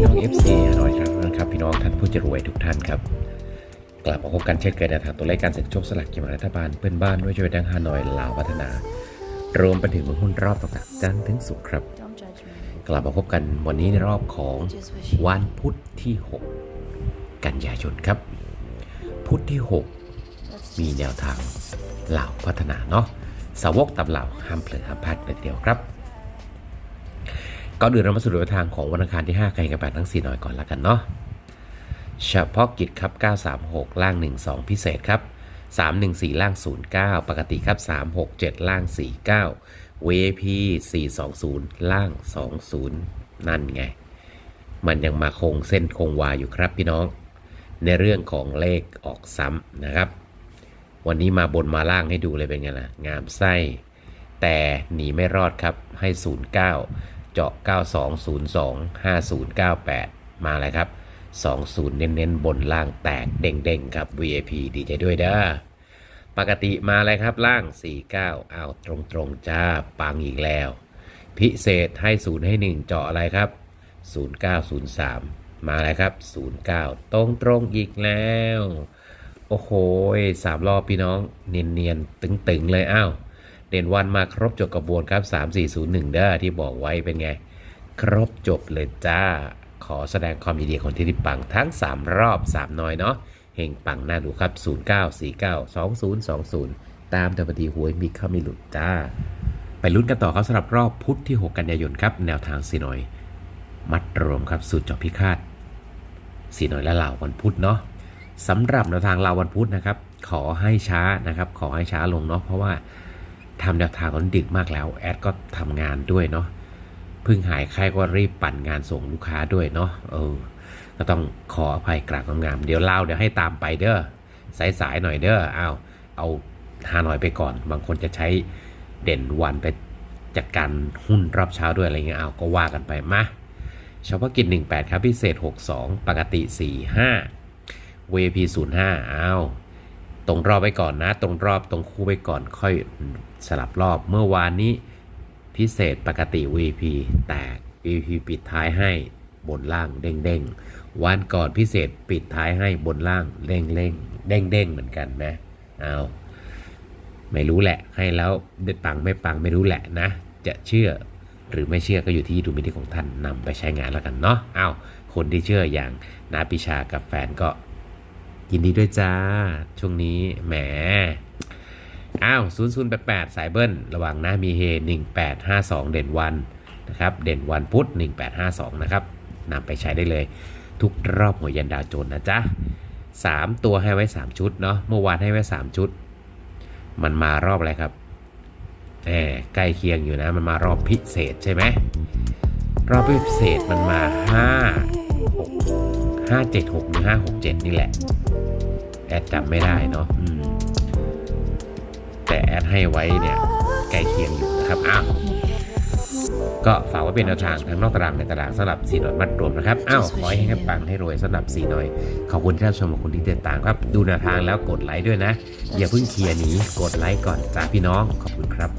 พี่น้อง FC ฮานอยครับนะครับ พี่น้องท่านผู้จะรวยทุกท่านครับ กลับมาพบกันเช่นเคยในทางตัวเลขการเสี่ยงโชคสลากกินแบ่งรัฐบาลเพื่อนบ้านด้วยช่วยดังฮานอยลาวพัฒนา รวมไปถึงหุ้นรอบต่างๆจันทร์ถึงศุกร์ครับ กลับมาพบกันวันนี้ในรอบของวันพุธที่ 6 กันยายนครับ พุธที่ 6 มีแนวทางเหล่าพัฒนาเนาะสาวกตำเหล่าห้ามเผลอห้ามพลาดเลยทีเดียวครับ ก่อนอื่นเรามาสู่แนวทางของวันอังคารที่5กันกันแบบทั้ง4หน่อยก่อนละกันเนาะเฉพาะกิจครับ 936 ล่าง 12 พิเศษครับ 314 ล่าง 09 ปกติครับ 367 ล่าง 49 VP 420 ล่าง 20 นั่นไง มันยังมาคงเส้นคงวาอยู่ครับพี่น้อง ในเรื่องของเลขออกซ้ำนะครับ วันนี้มาบนมาล่างให้ดูเลยเป็นไงล่ะ งามไส้ แต่หนีไม่รอดครับให้ 09 เจาะ 9202 5098 มาเลยครับ 20 เน้นๆ บนล่างแตกเด้งๆ ครับ VIP ดีใจด้วยเด้อปกติมาเลยครับล่าง 49เอาตรงๆ จ้า ปังอีกแล้ว พิเศษให้0ให้ 1 เจาะอะไรครับ 0903 มาเลยครับ 09 ตรงตรงๆอีกแล้ว โอ้โหสามรอบพี่น้อง เนียนๆ ตึงๆ เลยอ้าว เด่นวันมาครบจบกระบวนครับ 3401เด้อที่บอกไว้เป็นไง ครบจบเลยจ้า ขอแสดงความยินดีคนที่ได้ปังทั้ง 3 รอบ 3 น้อยเนาะเฮงปังน่าดูครับ 0949 2020 ตามแต่ปฏิหวยมีข้ามีหลุดจ้า ไปลุ้นกันต่อครับสำหรับรอบพุทธที่ 6 กันยายนครับ แนวทางสีน้อย มัดรวมครับสูตรเจอบพิฆาตสีน้อยและเหล่าวันพุธเนาะสำหรับแนวทางเราวันพุธนะครับ ขอให้ช้านะครับ ขอให้ช้าลงเนาะเพราะว่า ทำแนวทางตอนดึกมากแล้วแอดก็ทำงานด้วยเนาะเพิ่งหายไข้ก็รีบปั่นงานส่งลูกค้าด้วยเนาะเออ ก็ต้องขออภัยกราบงามๆเดี๋ยวเล่าเดี๋ยวให้ตามไปเด้อสายๆหน่อยเด้อเอาเอาฮานอยไปก่อน บางคนจะใช้เด่นวันไปจัดการหุ้นรอบเช้าด้วยอะไรเงี้ยเอาก็ว่ากันไปมาเฉพาะกิจ 18 ครับ พิเศษ 62 ปกติ 45 VP 05เอา ตรงรอบไปก่อนนะ ตรงรอบตรงคู่ไปก่อน ค่อยสลับรอบเมื่อวานนี้พิเศษปกติ VP แตก VP ปิดท้ายให้บนล่างเด้งเด้งวันก่อนพิเศษปิดท้ายให้บนล่างเด้งเด้งเด้งเด้งเหมือนกันนะเอาไม่รู้แหละ ให้แล้วได้ปังไม่ปังไม่รู้แหละนะ จะเชื่อหรือไม่เชื่อก็อยู่ที่ดุลพินิของท่านนำไปใช้งานแล้วกันเนาะเอาคนที่เชื่ออย่างนาปิชากับแฟนก็ ยินดีด้วยจ้า ช่วงนี้แหมอ้าว0 0 8 8 สายเบิ้ล ระหว่างหน้ามีเฮ 1852 เด่นวันนะครับ เด่นวันพุธ 1852 นะครับนำไปใช้ได้เลย ทุกรอบหัวยันดาวโจนนะจ๊ะ 3 ตัวให้ไว้ 3 ชุดเนาะ เมื่อวานให้ไว้ 3 ชุด มันมารอบอะไรครับแหมใกล้เคียงอยู่นะ มันมารอบพิเศษใช่ไหม รอบพิเศษมันมา 5 5 7 6หรือ5 6 7 นี่แหละ แอดจำไม่ได้เนาะแต่แอดให้ไว้เนี่ยใกล้เคียงอยู่นะครับอ้าวก็ฝากไว้เป็นแนวทางทั้งนอกตารางในตารางสำหรับสีหน่อยมัดรวมนะครับอ้าวขอให้ให้ปังให้รวยสำหรับสีน่อย ขอบคุณที่รับชมขอบคุณที่ติดตามครับ ดูแนวทางแล้วกดไลค์ด้วยนะ อย่าเพิ่งเคลียร์หนีกดไลค์ก่อนจ้าพี่น้องขอบคุณครับ